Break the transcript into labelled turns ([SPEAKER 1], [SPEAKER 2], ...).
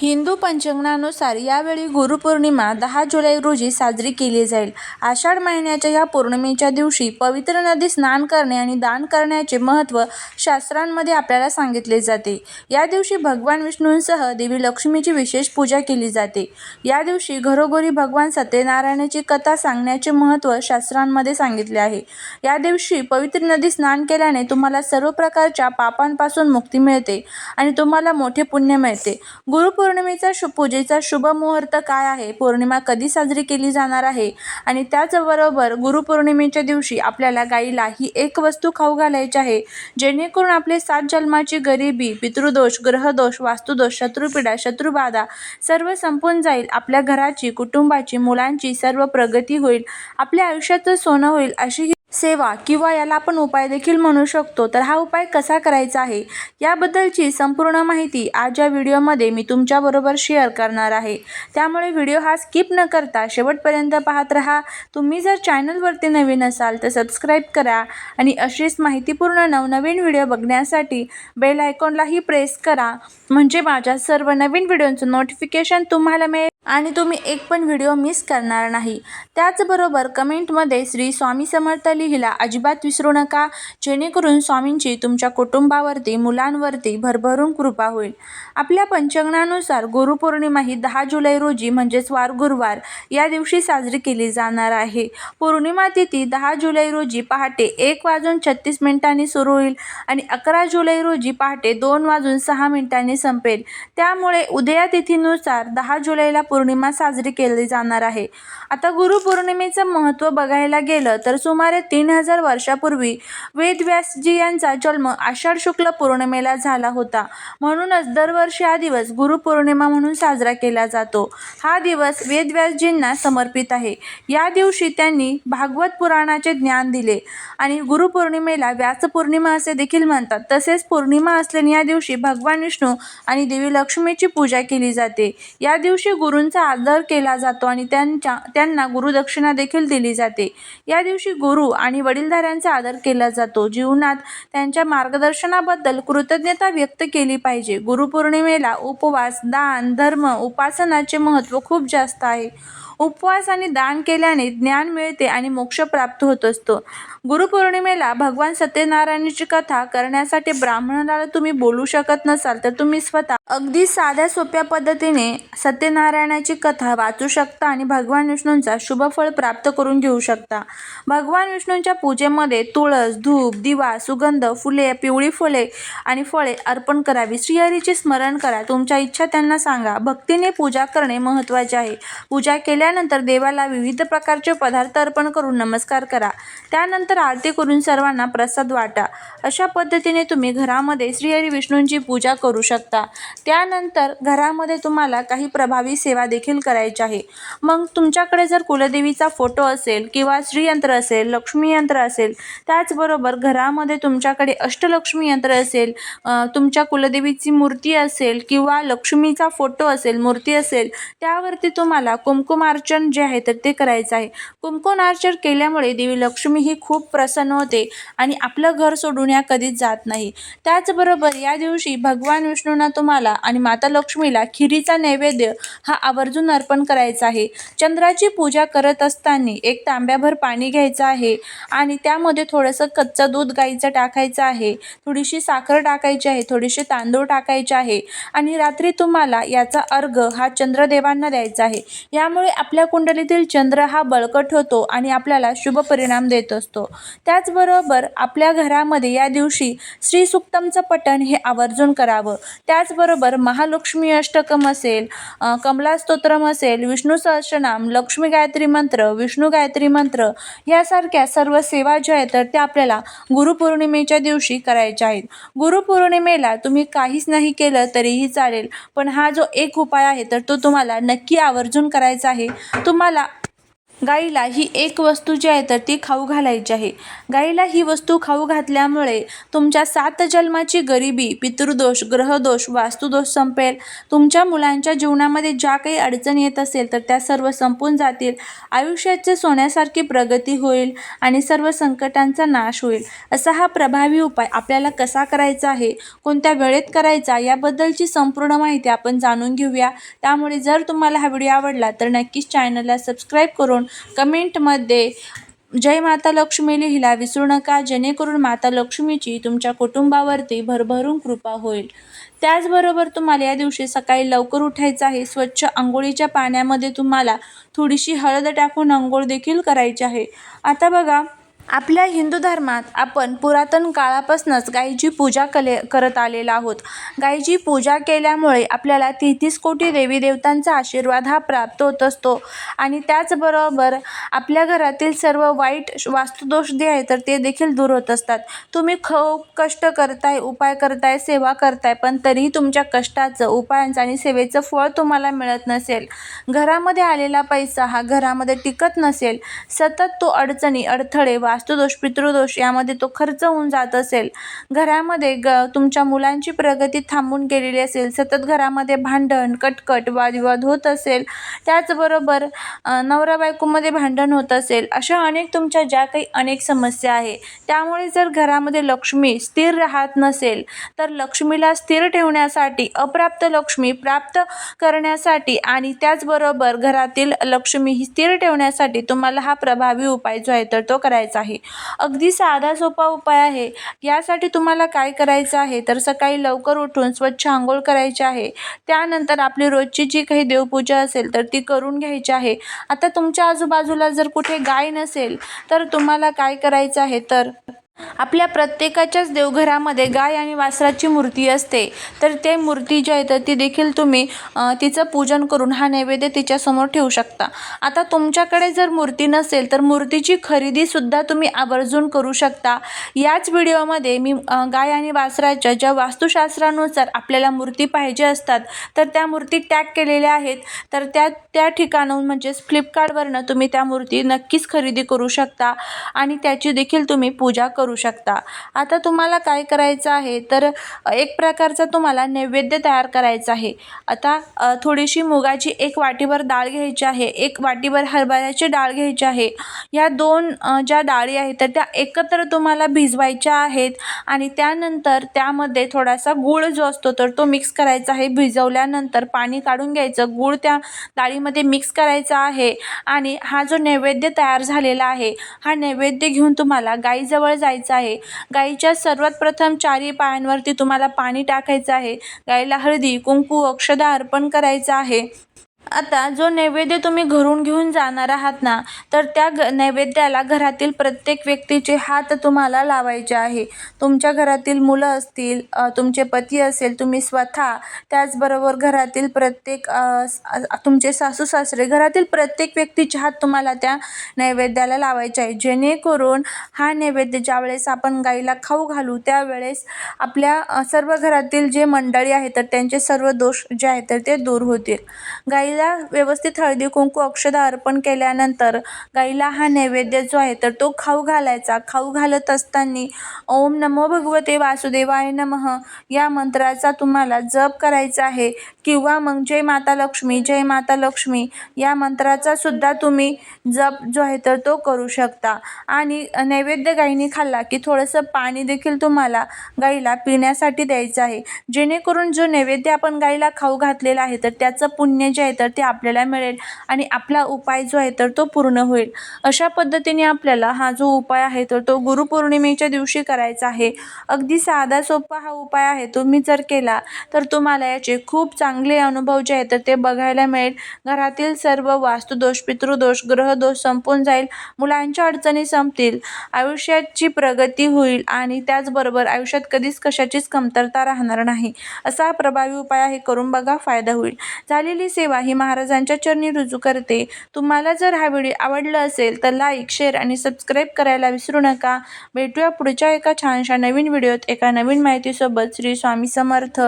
[SPEAKER 1] हिंदू पंचांगानुसार यावेळी गुरुपौर्णिमा दहा जुलै रोजी साजरी केली जाईल. आषाढ महिन्याच्या या पौर्णिमेच्या दिवशी पवित्र नदी स्नान करणे आणि दान करण्याचे महत्त्व शास्त्रांमध्ये आपल्याला सांगितले जाते. या दिवशी भगवान विष्णूंसह देवी लक्ष्मीची विशेष पूजा केली जाते. या दिवशी घरोघरी भगवान सत्यनारायणाची कथा सांगण्याचे महत्त्व शास्त्रांमध्ये सांगितले आहे. या दिवशी पवित्र नदी स्नान केल्याने तुम्हाला सर्व प्रकारच्या पापांपासून मुक्ती मिळते आणि तुम्हाला मोठे पुण्य मिळते. गुरुपौर्णिमेचा पूजेचा शुभ मुहूर्त काय आहे, पौर्णिमा कधी साजरी केली जाणार आहे आणि त्याचबरोबर गुरुपौर्णिमेच्या दिवशी आपल्याला गाईला ही एक वस्तू खाऊ घालायची आहे, जेणेकरून आपले सात जन्माची गरिबी, पितृदोष, ग्रहदोष, वास्तुदोष, शत्रुपीडा, शत्रुबाधा सर्व संपून जाईल. आपल्या घराची, कुटुंबाची, मुलांची सर्व प्रगती होईल. आपल्या आयुष्याचं सोनं होईल अशी ही सेवा किंवा याला आपण उपाय देखील म्हणू शकतो. तर हा उपाय कसा करायचा आहे, याबद्दलची संपूर्ण माहिती आज या व्हिडिओमध्ये मी तुमच्याबरोबर शेअर करणार आहे. त्यामुळे व्हिडिओ हा स्किप न करता शेवटपर्यंत पाहत राहा. तुम्ही जर चॅनलवरती नवीन असाल तर सबस्क्राईब करा आणि अशीच माहितीपूर्ण नवनवीन व्हिडिओ बघण्यासाठी बेल आयकॉनलाही प्रेस करा, म्हणजे माझ्या सर्व नवीन व्हिडिओचं नोटिफिकेशन तुम्हाला मिळेल आणि तुम्ही एक पण व्हिडिओ मिस करणार नाही. त्याचबरोबर कमेंटमध्ये श्री स्वामी समर्थ लिहिला अजिबात विसरू नका, जेणेकरून स्वामींची तुमच्या कुटुंबावरती, मुलांवरती भरभरून कृपा होईल. आपल्या पंचांगणानुसार गुरुपौर्णिमा ही दहा जुलै रोजी म्हणजेच वार गुरुवार या दिवशी साजरी केली जाणार आहे. पौर्णिमा तिथी दहा जुलै रोजी पहाटे एक वाजून छत्तीस मिनिटांनी सुरू होईल आणि अकरा जुलै रोजी पहाटे दोन वाजून सहा मिनिटांनी संपेल. त्यामुळे उदया तिथीनुसार दहा जुलैला पौर्णिमा साजरी केली जाणार आहे. आता गुरुपौर्णिमेचं महत्त्व बघायला गेलं तर सुमारे तीन हजार वर्षापूर्वी वेदव्यासजी यांचा जन्म आषाढ शुक्ल पौर्णिमेला झाला होता. म्हणूनच दरवर्षी हा दिवस गुरुपौर्णिमा म्हणून साजरा केला जातो. हा दिवस वेदव्यासजींना समर्पित आहे. या दिवशी त्यांनी भागवत पुराणाचे ज्ञान दिले आणि गुरुपौर्णिमेला व्यासपौर्णिमा असे देखील म्हणतात. तसेच पौर्णिमा असल्याने या दिवशी भगवान विष्णू आणि देवी लक्ष्मीची पूजा केली जाते. या दिवशी गुरूंचा आदर केला जातो आणि त्यांच्या त्यांना गुरुदक्षिणा देखील दिली जाते. या दिवशी गुरु आणि वडीलधाऱ्यांचा आदर केला जातो. जीवनात त्यांच्या मार्गदर्शनाबद्दल कृतज्ञता व्यक्त केली पाहिजे. गुरुपौर्णिमेला उपवास, दान, धर्म, उपासनाचे महत्त्व खूप जास्त आहे. उपवास आणि दान केल्याने ज्ञान मिळते आणि मोक्ष प्राप्त होत असतो. गुरुपौर्णिमेला भगवान सत्यनारायणाची कथा करण्यासाठी ब्राह्मणाला तुम्ही बोलू शकत नसाल तर तुम्ही स्वतः अगदी साध्या सोप्या पद्धतीने सत्यनारायण सत्यनारायणाची कथा वाचू शकता आणि भगवान विष्णूंचा शुभफळ प्राप्त करून घेऊ शकता. भगवान विष्णूंच्या पूजेमध्ये तुळस, धूप, दिवा, सुगंध, फुले, पिवळी फुले आणि फळे अर्पण करावी. श्रीहरीचे स्मरण करा. तुमच्या इच्छा त्यांना सांगा. भक्तीने पूजा करणे महत्त्वाचे आहे. पूजा केल्यानंतर देवाला विविध प्रकारचे पदार्थ अर्पण करून नमस्कार करा. त्यानंतर आरती करून सर्वांना प्रसाद वाटा. अशा पद्धतीने तुम्ही घरामध्ये श्रीहरी विष्णूंची पूजा करू शकता. त्यानंतर घरामध्ये तुम्हाला काही प्रभावी सेवा देखील करायची आहे. मग तुमच्याकडे जर कुलदेवीचा फोटो असेल किंवा श्रीयंत्र असेल, लक्ष्मी यंत्र असेल, त्याचबरोबर घरामध्ये तुमच्याकडे अष्टलक्ष्मी यंत्र असेल, तुमच्या कुलदेवीची मूर्ती असेल किंवा लक्ष्मीचा फोटो असेल, मूर्ती असेल, त्यावरती तुम्हाला कुंकुमार्चन जे आहे तर ते करायचं आहे. कुमकुमार्चन केल्यामुळे देवी लक्ष्मी ही खूप प्रसन्न होते आणि आपलं घर सोडून या कधीच जात नाही. त्याचबरोबर या दिवशी भगवान विष्णूंना तुम्हाला आणि माता लक्ष्मीला खिरीचा नैवेद्य हा आवर्जून अर्पण करायचं आहे. चंद्राची पूजा करत असताना एक तांब्याभर पाणी घ्यायचं आहे आणि त्यामध्ये थोडंसं कच्चं दूध गाईचं टाकायचं आहे, थोडीशी साखर टाकायची आहे, थोडेसे तांदूळ टाकायचे आहे आणि रात्री तुम्हाला याचा अर्घ हा चंद्रदेवांना द्यायचा आहे. यामुळे आपल्या कुंडलीतील चंद्र हा बळकट होतो आणि आपल्याला शुभ परिणाम देत असतो. त्याचबरोबर आपल्या घरामध्ये या दिवशी श्रीसुक्तमचं पठण हे आवर्जून करावं. त्याचबरोबर महालक्ष्मी अष्टकम असेल, कमला स्तोत्रम असेल, विष्णू सहस्रनाम लक्ष्मी गायत्री मंत्र, विष्णू गायत्री मंत्र यासारख्या सर्व सेवा ज्या आहेत तर त्या आपल्याला गुरुपौर्णिमेच्या दिवशी करायच्या आहेत. गुरुपौर्णिमेला तुम्ही काहीच नाही केलं तरीही चालेल, पण हा जो एक उपाय आहे तर तो तुम्हाला नक्की आवर्जून करायचा आहे. तुम्हाला गाईला ही एक वस्तू जी आहे तर ती खाऊ घालायची आहे. गाईला ही वस्तू खाऊ घातल्यामुळे तुमच्या सात जन्माची गरिबी पितृदोष ग्रहदोष वास्तुदोष संपेल. तुमच्या मुलांच्या जीवनामध्ये ज्या काही अडचणी येत असेल तर त्या सर्व संपून जातील. आयुष्याचे सोन्यासारखी प्रगती होईल आणि सर्व संकटांचा नाश होईल. असा हा प्रभावी उपाय आपल्याला कसा करायचा आहे कोणत्या वेळेत करायचा याबद्दलची संपूर्ण माहिती आपण जाणून घेऊया. त्यामुळे जर तुम्हाला हा व्हिडिओ आवडला तर नक्कीच चॅनलला सबस्क्राईब करून कमेंटमध्ये जय माता लक्ष्मी लिहिला विसरू नका जेणेकरून माता लक्ष्मीची तुमच्या कुटुंबावरती भरभरून कृपा होईल. त्याचबरोबर तुम्हाला या दिवशी सकाळी लवकर उठायचं आहे. स्वच्छ आंघोळीच्या पाण्यामध्ये तुम्हाला थोडीशी हळद टाकून आंघोळ देखील करायची आहे. आता बघा आपल्या हिंदू धर्मात आपण पुरातन काळापासूनच गायीची पूजा कले करत आलेलो आहोत. गायीची पूजा केल्यामुळे आपल्याला तेहतीस कोटी देवी देवतांचा आशीर्वाद हा प्राप्त होत असतो. आणि त्याचबरोबर आपल्या घरातील सर्व वाईट वास्तुदोष जे आहे तर ते देखील दूर होत असतात. तुम्ही खूप कष्ट करताय उपाय करताय सेवा करताय पण तरीही तुमच्या कष्टाचं उपायांचं आणि सेवेचं फळ तुम्हाला मिळत नसेल. घरामध्ये आलेला पैसा हा घरामध्ये टिकत नसेल. सतत तो अडचणी अडथळे वा वास्तुदोष पितृदोष यामध्ये तो खर्च होऊन जात असेल. घरामध्ये ग तुमच्या मुलांची प्रगती थांबून गेलेली असेल सतत घरामध्ये भांडण कटकट वादविवाद होत असेल त्याचबरोबर नवरा बायकोमध्ये भांडण होत असेल अशा अनेक तुमच्या ज्या काही अनेक समस्या आहे त्यामुळे जर घरामध्ये लक्ष्मी स्थिर राहत नसेल तर लक्ष्मीला स्थिर ठेवण्यासाठी अप्राप्त लक्ष्मी प्राप्त करण्यासाठी आणि त्याचबरोबर घरातील लक्ष्मी ही स्थिर ठेवण्यासाठी तुम्हाला हा प्रभावी उपाय जो आहे तर तो करायचा आहे. अगदी साधा सोपा उपाय आहे. यासाठी तुम्हाला काय करायचं आहे? तर सकाळी लवकर उठून स्वच्छ आंघोळ करायची आहे. त्यानंतर आपली रोजची जी काही देवपूजा असेल तर ती करून घ्यायची आहे. आता तुमच्या आजूबाजूला जर कुठे गाय नसेल तर तुम्हाला काय करायचं आहे? तर आपल्या प्रत्येकाच्याच देवघरामध्ये गाय आणि वासराची मूर्ती असते. तर ते मूर्ती जी आहे तर ती देखील तुम्ही तिचं पूजन करून हा नैवेद्य तिच्यासमोर ठेवू शकता. आता तुमच्याकडे जर मूर्ती नसेल तर मूर्तीची खरेदीसुद्धा तुम्ही आवर्जून करू शकता. याच व्हिडिओमध्ये मी गाय आणि वासराच्या ज्या वास्तुशास्त्रानुसार आपल्याला मूर्ती पाहिजे असतात तर त्या मूर्ती टॅग केलेल्या आहेत. तर त्या त्या ठिकाणाहून म्हणजेच फ्लिपकार्टवरनं तुम्ही त्या मूर्ती नक्कीच खरेदी करू शकता आणि त्याची देखील तुम्ही पूजा करू करू शकता. आता तुम्हाला काय करायचं आहे? तर एक प्रकारचा तुम्हाला नैवेद्य तयार करायचा आहे. आता थोडीशी मुगाची एक वाटीभर डाळ घ्यायची आहे. एक वाटीभर हरभऱ्याची डाळ घ्यायची आहे. या दोन ज्या डाळी आहेत तर त्या एकत्र तुम्हाला भिजवायच्या आहेत आणि त्यानंतर त्यामध्ये थोडासा गूळ जो असतो तर तो मिक्स करायचा आहे. भिजवल्यानंतर पाणी काढून घ्यायचं. गूळ त्या डाळीमध्ये मिक्स करायचा आहे आणि हा जो नैवेद्य तयार झालेला आहे हा नैवेद्य घेऊन तुम्हाला गाईजवळ जायचं आहे. गाईच्या सर्वात प्रथम चारी पायांवरती तुम्हाला पाणी टाकायचं आहे. गाईला हळदी कुंकू अक्षदा अर्पण करायचं आहे. आता जो नैवेद्य तुम्ही घरून घेऊन जाणार आहात ना तर त्या ग नैवेद्याला घरातील प्रत्येक व्यक्तीचे हात तुम्हाला लावायचे आहे. तुमच्या घरातील मुलं असतील तुमचे पती असेल तुम्ही स्वतः त्याचबरोबर घरातील प्रत्येक तुमचे सासू सासरे घरातील प्रत्येक व्यक्तीचे हात तुम्हाला त्या नैवेद्याला लावायचे आहे. जेणेकरून हा नैवेद्य ज्यावेळेस आपण गाईला खाऊ घालू त्यावेळेस आपल्या सर्व घरातील जे मंडळी आहेत तर त्यांचे सर्व दोष जे आहेत तर ते दूर होतील. गाई गाईला व्यवस्थित हळदी कुंकू अक्षदा अर्पण केल्यानंतर गाईला हा नैवेद्य जो आहे तर तो खाऊ घालायचा. खाऊ घालत असताना ओम नमो भगवते वासुदेवाय नमः या मंत्राचा तुम्हाला जप करायचा आहे किंवा मग जय माता लक्ष्मी जय माता लक्ष्मी या मंत्राचा सुद्धा तुम्ही जप जो आहे तर तो करू शकता. आणि नैवेद्य गाईने खाल्ला की थोडंसं पाणी देखील तुम्हाला गाईला पिण्यासाठी द्यायचं आहे. जेणेकरून जो नैवेद्य आपण गाईला खाऊ घातलेला आहे तर त्याचं पुण्य जे आहे तर ते आपल्याला मिळेल आणि आपला उपाय जो आहे तर तो पूर्ण होईल. अशा पद्धतीने आपल्याला हा जो उपाय आहे तर तो गुरुपौर्णिमेच्या दिवशी करायचा आहे. अगदी साधा सोपा हा उपाय आहे. तुम्ही जर केला तर तुम्हाला याचे खूप चांगले अनुभव जे आहेत तर ते बघायला मिळेल. घरातील सर्व वास्तुदोष पितृदोष ग्रहदोष संपून जाईल. मुलांच्या अडचणी संपतील. आयुष्याची प्रगती होईल आणि त्याचबरोबर आयुष्यात कधीच कशाचीच कमतरता राहणार नाही. असा प्रभावी उपाय हे करून बघा फायदा होईल. झालेली सेवा ही महाराजांच्या चरणी रुजू करते. तुम्हाला जर हा व्हिडिओ आवडला असेल तर लाईक शेअर आणि सबस्क्राईब करायला विसरू नका. भेटूया पुढच्या एका छानशा नवीन व्हिडिओत एका नवीन माहितीसोबत. श्री स्वामी समर्थ.